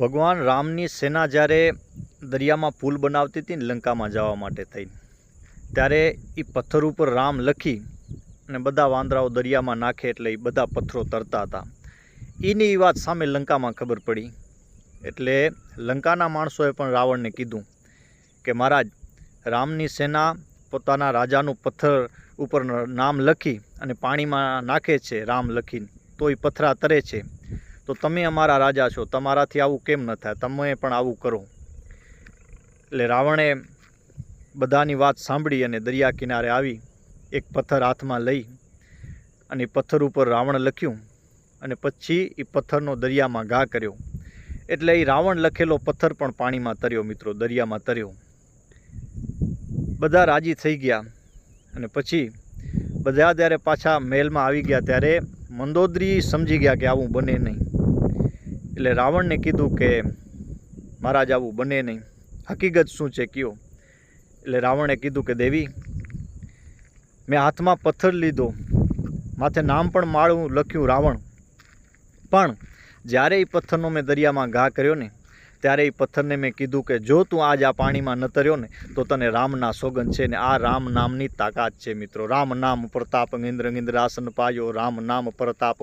ભગવાન રામની સેના જ્યારે દરિયામાં પુલ બનાવતી હતી ને લંકામાં જવા માટે થઈ ત્યારે એ પથ્થર ઉપર રામ લખી અને બધા વાંદરાઓ દરિયામાં નાખે એટલે એ બધા પથ્થરો તરતા હતા. એની એ વાત સામે લંકામાં ખબર પડી. એટલે લંકાના માણસોએ પણ રાવણને કીધું કે મહારાજ, રામની સેના પોતાના રાજાનું પથ્થર ઉપર નામ લખી અને પાણીમાં નાખે છે રામ લખીને તો એ પથરા તરે છે. તો તમે અમારા રાજા છો, તમારાથી આવું કેમ ન થાય? તમે પણ આવું કરો. એટલે રાવણે બધાની વાત સાંભળી અને દરિયા કિનારે આવી, એક પથ્થર હાથમાં લઈ અને પથ્થર ઉપર રાવણ લખ્યું અને પછી એ પથ્થરનો દરિયામાં ઘા કર્યો. એટલે એ રાવણ લખેલો પથ્થર પણ પાણીમાં તર્યો મિત્રો, દરિયામાં તર્યો. બધા રાજી થઈ ગયા અને પછી બધા જ્યારે પાછા મહેલમાં આવી ગયા ત્યારે મંદોદરી સમજી ગયા કે આવું બને નહીં. એટલે રાવણને કીધું કે, મહારાજ, આવું બને નહીં. હકીકત શું છે કયો? એટલે રાવણે કીધું કે, દેવી, મેં હાથમાં પથ્થર લીધો, માથે નામ પણ માળું લખ્યું રાવણ. પણ જ્યારે એ પથ્થરનો મેં દરિયામાં ઘા કર્યો ને, ત્યારે એ પથ્થરને મેં કીધું કે, જો તું આજ આ પાણીમાં નતર્યો ને, તો તને રામના સોગન છે ને આ રામ નામની તાકાત છે. મિત્રો, રામ નામ પ્રતાપ, ઇન્દ્ર, ઇન્દ્રાસન પાયો, રામ નામ પ્રતાપ